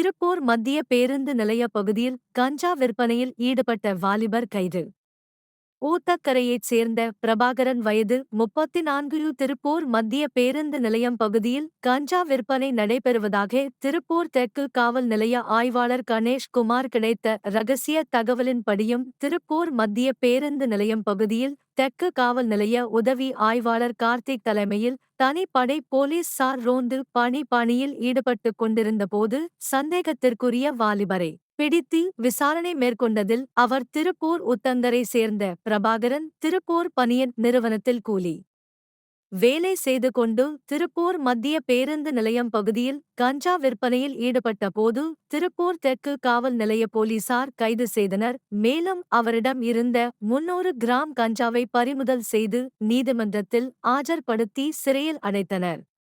திருப்பூர் மத்திய பேருந்து நிலைய பகுதியில் கஞ்சா விற்பனையில் ஈடுபட்ட வாலிபர் கைது. ஊத்தக்கரையைச் சேர்ந்த பிரபாகரன் வயது முப்பத்தி நான்கு திருப்பூர் மத்திய பேருந்து நிலையம் பகுதியில் கஞ்சா விற்பனை நடைபெறுவதாக திருப்பூர் தெற்கு காவல் நிலைய ஆய்வாளர் கணேஷ் குமார் கிடைத்த ரகசிய தகவலின்படியும் திருப்பூர் மத்திய பேருந்து நிலையம் பகுதியில் தெற்கு காவல் நிலைய உதவி ஆய்வாளர் கார்த்திக் தலைமையில் தனிப்படை போலீஸ் சார் ரோந்து பணி பணியில் ஈடுபட்டுக் கொண்டிருந்தபோது சந்தேகத்திற்குரிய வாலிபரை பிடித்து விசாரணை மேற்கொண்டதில் அவர் திருப்பூர் உத்தந்தரை சேர்ந்த பிரபாகரன் திருப்பூர் பனியன் நிறுவனத்தில் கூலி. வேலை செய்து கொண்டு திருப்பூர் மத்திய பேருந்து நிலையம் பகுதியில் கஞ்சா விற்பனையில் ஈடுபட்ட போது திருப்பூர் தெற்கு காவல் நிலைய போலீசார் கைது செய்தனர். மேலும் அவரிடம் இருந்த முன்னூறு கிராம் கஞ்சாவை பறிமுதல் செய்து நீதிமன்றத்தில் ஆஜர்படுத்தி சிறையில் அடைத்தனர்.